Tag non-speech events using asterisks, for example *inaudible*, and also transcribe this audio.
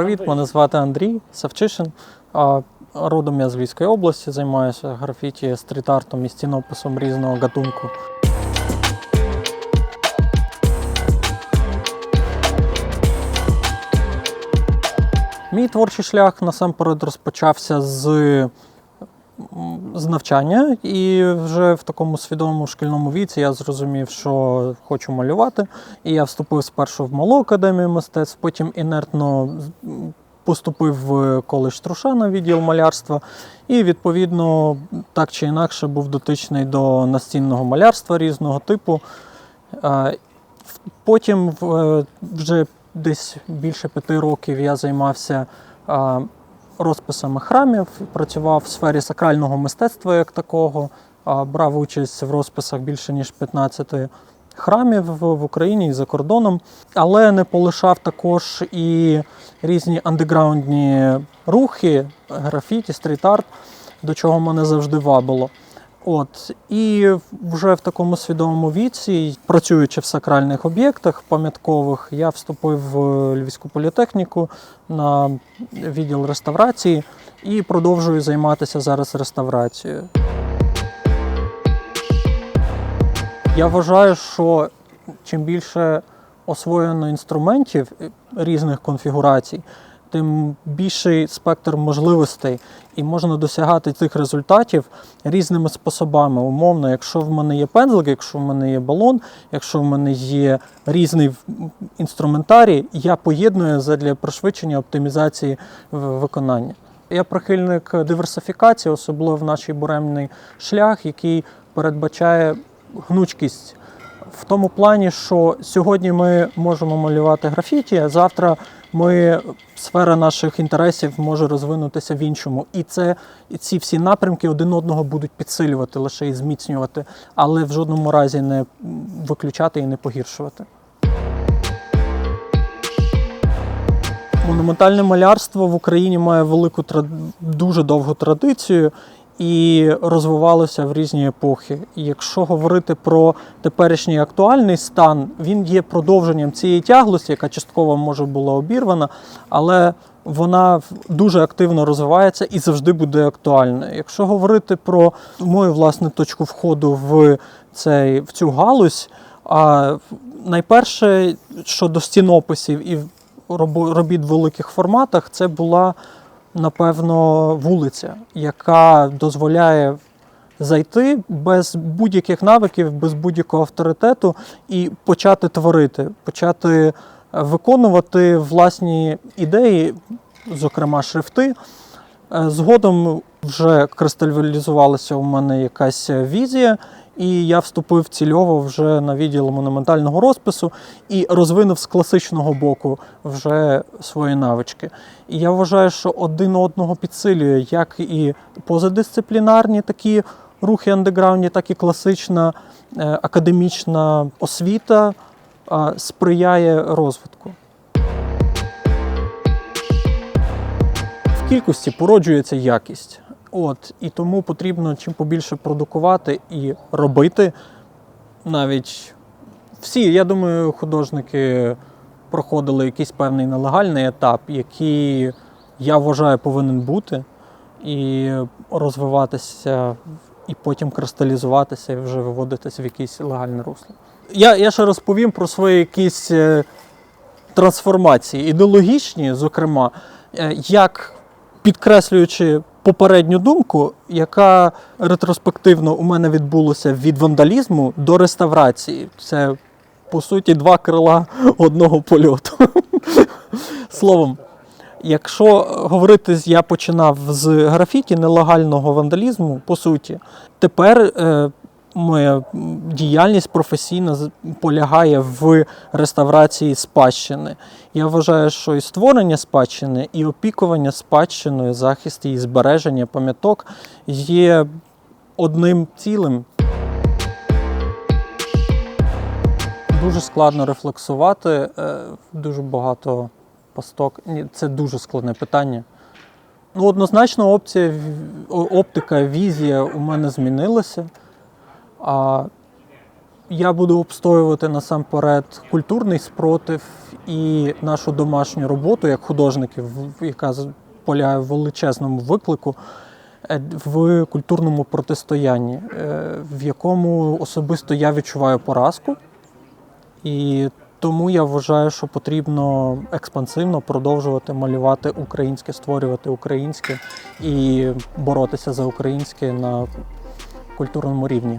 привіт! Мене звати Андрій Савчишин. Родом я з Львівської області, займаюся графіті, стріт-артом і стінописом різного гатунку. Мій творчий шлях насамперед розпочався з, з навчання, і вже в такому свідомому шкільному віці я зрозумів, що хочу малювати. І я вступив спершу в малу академію мистецтв, потім інертно поступив в коледж Труша на відділ малярства. І, відповідно, так чи інакше був дотичний до настінного малярства різного типу. Потім е, вже десь більше п'яти років я займався розписами храмів, працював в сфері сакрального мистецтва як такого, брав участь в розписах більше ніж 15 храмів в Україні і за кордоном, але не полишав також і різні андеграундні рухи, графіті, стріт-арт, до чого мене завжди вабило. От і вже в такому свідомому віці, працюючи в сакральних об'єктах пам'яткових, я вступив в Львівську політехніку на відділ реставрації і продовжую займатися зараз реставрацією. Я вважаю, що чим більше освоєно інструментів різних конфігурацій, тим більший спектр можливостей, і можна досягати цих результатів різними способами. Умовно, якщо в мене є пензлик, якщо в мене є балон, якщо в мене є різний інструментарій, я поєдную задля пришвидшення оптимізації виконання. Я прихильник диверсифікації, особливо в наш буремний шлях, який передбачає гнучкість в тому плані, що сьогодні ми можемо малювати графіті, а завтра ми сфера наших інтересів може розвинутися в іншому. І це і ці всі напрямки один одного будуть підсилювати, лише і зміцнювати, але в жодному разі не виключати і не погіршувати. Монументальне малярство в Україні має велику дуже довгу традицію і розвивалося в різні епохи. І якщо говорити про теперішній актуальний стан, він є продовженням цієї тяглості, яка частково може була обірвана, але вона дуже активно розвивається і завжди буде актуальною. Якщо говорити про мою власне точку входу в цей в цю галузь, а найперше щодо стінописів і робіт в великих форматах, це була напевно вулиця, яка дозволяє зайти без будь-яких навиків, без будь-якого авторитету і почати творити, почати е, виконувати власні ідеї, зокрема шрифти. Е, Згодом вже кристалізувалася у мене якась візія, і я вступив цільово вже на відділ монументального розпису і розвинув з класичного боку вже свої навички. І я вважаю, що один одного підсилює як і позадисциплінарні такі рухи андеграундні, так і класична е, академічна освіта сприяє розвитку. в кількості породжується якість. От, і тому потрібно чим побільше продукувати і робити. Навіть всі, я думаю, художники проходили якийсь певний нелегальний етап, який я вважаю повинен бути, і розвиватися, і потім кристалізуватися і вже виводитися в якийсь легальне русло. Я, я ще розповім про свої якісь е, трансформації, ідеологічні, зокрема, е, як підкреслюючи попередню думку, яка ретроспективно у мене відбулася від вандалізму до реставрації. Це, по суті, два крила одного польоту. *laughs* Словом, якщо говорити, я починав з графіті нелегального вандалізму, по суті, тепер е, моя діяльність професійна полягає в реставрації спадщини. Я вважаю, що і створення спадщини, і опікування спадщиною, захист і збереження пам'яток є одним цілим. Дуже складно рефлексувати, е, дуже багато пасток. Це дуже складне питання. Ну, однозначно, опція, оптика, візія у мене змінилася. А я буду обстоювати насамперед культурний спротив і нашу домашню роботу як художників, яка полягає в величезному виклику е, в культурному протистоянні, е, в якому особисто я відчуваю поразку. І тому я вважаю, що потрібно експансивно продовжувати малювати українське, створювати українське і боротися за українське на культурному рівні.